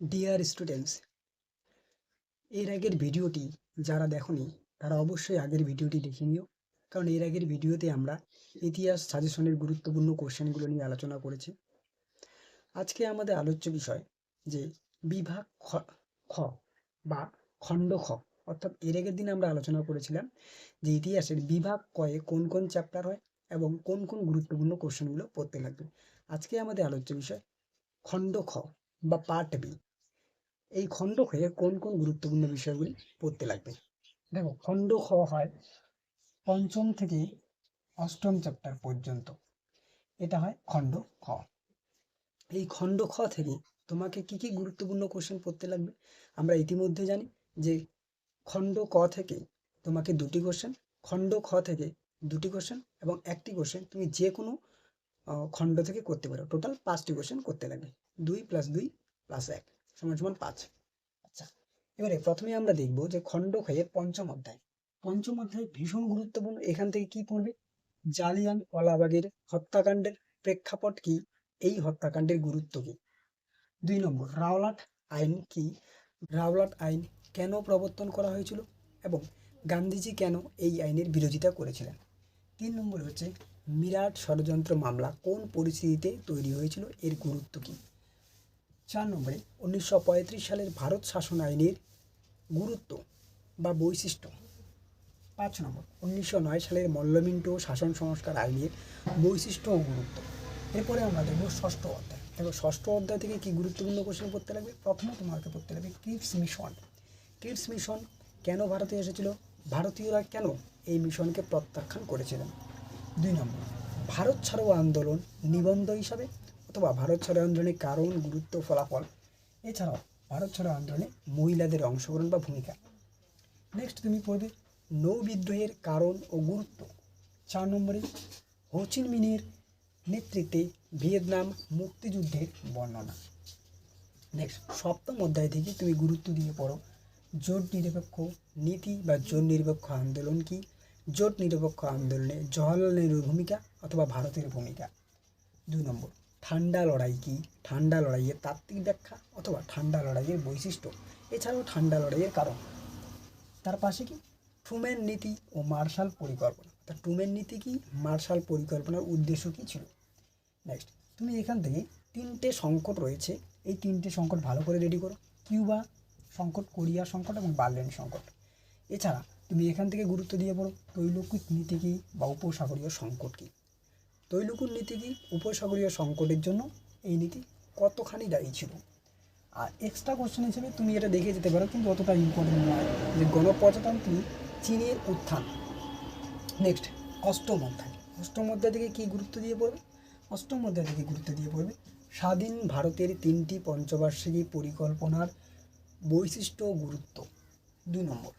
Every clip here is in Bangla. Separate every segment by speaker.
Speaker 1: ডিয়ার স্টুডেন্টস এর আগের ভিডিওটি যারা দেখনি, তারা অবশ্যই আগের ভিডিওটি দেখে নিও। কারণ এর আগের ভিডিওতে আমরা ইতিহাস সাজেশনের গুরুত্বপূর্ণ কোশ্চেনগুলো নিয়ে আলোচনা করেছি। আজকে আমাদের আলোচ্য বিষয় যে বিভাগ খ খ বা খণ্ড খ, অর্থাৎ এর আগের দিন আমরা আলোচনা করেছিলাম যে ইতিহাসের বিভাগ কয়ে কোন কোন চ্যাপ্টার হয় এবং কোন কোন গুরুত্বপূর্ণ কোশ্চেনগুলো পড়তে লাগবে। আজকে আমাদের আলোচ্য বিষয় খণ্ড খ বা পার্ট বি এই খণ্ড খয়ে কোন কোন গুরুত্বপূর্ণ বিষয়গুলি পড়তে লাগবে? দেখো, খণ্ড খ হয় পঞ্চম থেকে অষ্টম চ্যাপ্টার পর্যন্ত। এটা হয় খণ্ড খ। এই খণ্ড খ থেকে তোমাকে কি কি গুরুত্বপূর্ণ কোশ্চেন পড়তে লাগবে? আমরা ইতিমধ্যে জানি যে খণ্ড ক থেকে তোমাকে দুটি কোশ্চেন খণ্ড খ থেকে দুটি কোশ্চেন এবং একটি কোশ্চেন তুমি যে কোনো খণ্ড থেকে করতে পারো। টোটাল পাঁচটি কোশ্চেন করতে লাগবে। দুই প্লাস দুই প্লাস এক। সমান সমান পাঁচ। আচ্ছা এবারে প্রথমে আমরা দেখব যে খণ্ড ক্ষয়ের পঞ্চম অধ্যায়। পঞ্চম অধ্যায় ভীষণ গুরুত্বপূর্ণ। এখান থেকে কি পড়বে? জালিয়ান ওয়ালাবাগের হত্যাকাণ্ডের প্রেক্ষাপট কি? এই হত্যাকাণ্ডের গুরুত্ব কি? দুই নম্বর, রাওলাট আইন কি? রাওলাট আইন কেন প্রবর্তন করা হয়েছিল? এবং গান্ধীজি কেন এই আইনের বিরোধিতা করেছিলেন? তিন নম্বর হচ্ছে, মিরাট ষড়যন্ত্র মামলা কোন পরিস্থিতিতে তৈরি হয়েছিল? এর গুরুত্ব কী? চার নম্বরে উনিশশো পঁয়ত্রিশ সালের ভারত শাসন আইনের গুরুত্ব বা বৈশিষ্ট্য। পাঁচ নম্বর, উনিশশো নয় সালের মল্লমিন্টো শাসন সংস্কার আইনের বৈশিষ্ট্য ও গুরুত্ব। এরপরে আমরা দেখব ষষ্ঠ অধ্যায়। দেখো, ষষ্ঠ অধ্যায় থেকে কি গুরুত্বপূর্ণ কোশ্চেন পড়তে লাগবে? প্রথমে তোমাকে পড়তে লাগবে ক্রিপস মিশন। ক্রিপস মিশন কেন ভারতে এসেছিল? ভারতীয়রা কেন এই মিশনকে প্রত্যাখ্যান করেছিলেন? দুই নম্বর, ভারত ছাড়ো আন্দোলন নিবন্ধ হিসাবে অথবা ভারত ছাড়ো আন্দোলনের কারণ, গুরুত্ব, ফলাফল। এছাড়াও, ভারত ছাড়ো আন্দোলনে মহিলাদের অংশগ্রহণ বা ভূমিকা। নেক্সট তুমি পড়বে, নৌ বিদ্রোহের কারণ ও গুরুত্ব। চার নম্বরে হোচিন মিনের নেতৃত্বে ভিয়েতনাম মুক্তিযুদ্ধের বর্ণনা। নেক্সট সপ্তম অধ্যায় থেকে তুমি গুরুত্ব দিয়ে পড়ো, জোট নিরপেক্ষ নীতি বা জোট নিরপেক্ষ আন্দোলন কি? জোট নিরপেক্ষ আন্দোলনে জওয়াহরলাল নেহরুর ভূমিকা অথবা ভারতের ভূমিকা। দুই নম্বর ঠান্ডা লড়াই কি? ঠান্ডা লড়াইয়ের তাত্ত্বিক ব্যাখ্যা অথবা ঠান্ডা লড়াইয়ের বৈশিষ্ট্য। এছাড়াও ঠান্ডা লড়াইয়ের কারণ। তার পাশে কি? ট্রুম্যান নীতি ও মার্শাল পরিকল্পনা। তা ট্রুম্যান নীতি কি? মার্শাল পরিকল্পনার উদ্দেশ্য কি ছিল? নেক্সট তুমি এখান থেকে তিনটে সংকট রয়েছে। এই তিনটে সংকট ভালো করে রেডি করো। কিউবা সংকট, কোরিয়া সংকট এবং বার্লিন সংকট। এছাড়া তুমি এখান থেকে গুরুত্ব দিয়ে পড়ো। তৈলকুট নীতি কী বা উপসাগরীয় সংকট কী? তৈলকুট নীতি কী উপসাগরীয় সংকটের জন্য? এই নীতি কতখানি দায়ী ছিল? আর এক্সট্রা কোশ্চেন হিসেবে তুমি এটা দেখে যেতে পারো, কিন্তু অতটা ইম্পর্টেন্ট নয় যে গণপ্রজাতন্ত্রী চীনের উত্থান। নেক্সট অষ্টম অধ্যায়। অষ্টম অধ্যায় থেকে কী গুরুত্ব দিয়ে পড়বে? অষ্টম অধ্যায় থেকে গুরুত্ব দিয়ে পড়বে স্বাধীন ভারতের তিনটি পঞ্চবার্ষিকী পরিকল্পনার বৈশিষ্ট্য গুরুত্ব। দুই নম্বর,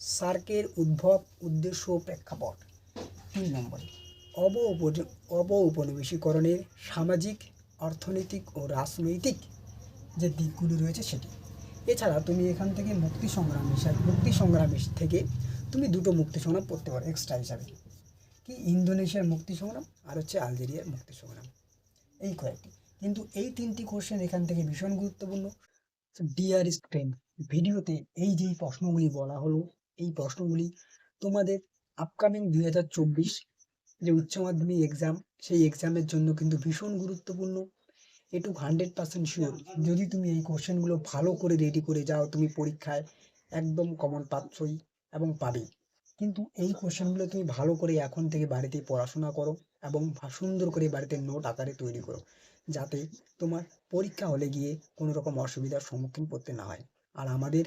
Speaker 1: সার্কের উদ্ভব উদ্দেশ্য প্রেক্ষাপট। তিন নম্বরে অব উপনিবেশীকরণের সামাজিক, অর্থনৈতিক ও রাজনৈতিক যে দিকগুলি রয়েছে সেটি। এছাড়া তুমি এখান থেকে মুক্তি সংগ্রাম হিসাবে মুক্তি সংগ্রাম থেকে তুমি দুটো মুক্তি সংগ্রাম পড়তে পারো এক্সট্রা হিসাবে। কি ইন্দোনেশিয়ার মুক্তি সংগ্রাম আর হচ্ছে আলজেরিয়ার মুক্তি সংগ্রাম। এই কয়েকটি। কিন্তু এই তিনটি কোশ্চেন এখান থেকে ভীষণ গুরুত্বপূর্ণ। ডিয়ার স্টুডেন্ট ভিডিওতে এই যেই প্রশ্নগুলি বলা হলো, এই প্রশ্নগুলি তোমাদের আপকামিং দুই হাজার চব্বিশ যে উচ্চ মাধ্যমিক এক্সাম সেই এক্সামের জন্য কিন্তু ভীষণ গুরুত্বপূর্ণ। এটু হান্ড্রেড পার্সেন্ট শিওর যদি তুমি এই কোশ্চেনগুলো ভালো করে রেডি করে যাও, তুমি পরীক্ষায় একদম কমন পাচ্ছই এবং পাবেই কিন্তু এই কোশ্চেনগুলো তুমি ভালো করে এখন থেকে বাড়িতে পড়াশোনা করো এবং সুন্দর করে বাড়িতে নোট আকারে তৈরি করো, যাতে তোমার পরীক্ষা হলে গিয়ে কোনো রকম অসুবিধার সম্মুখীন পড়তে না হয়। আর আমাদের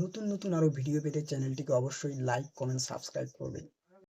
Speaker 1: নতুন নতুন আরও ভিডিও পেতে চ্যানেলটিকে অবশ্যই লাইক কমেন্ট সাবস্ক্রাইব করবে।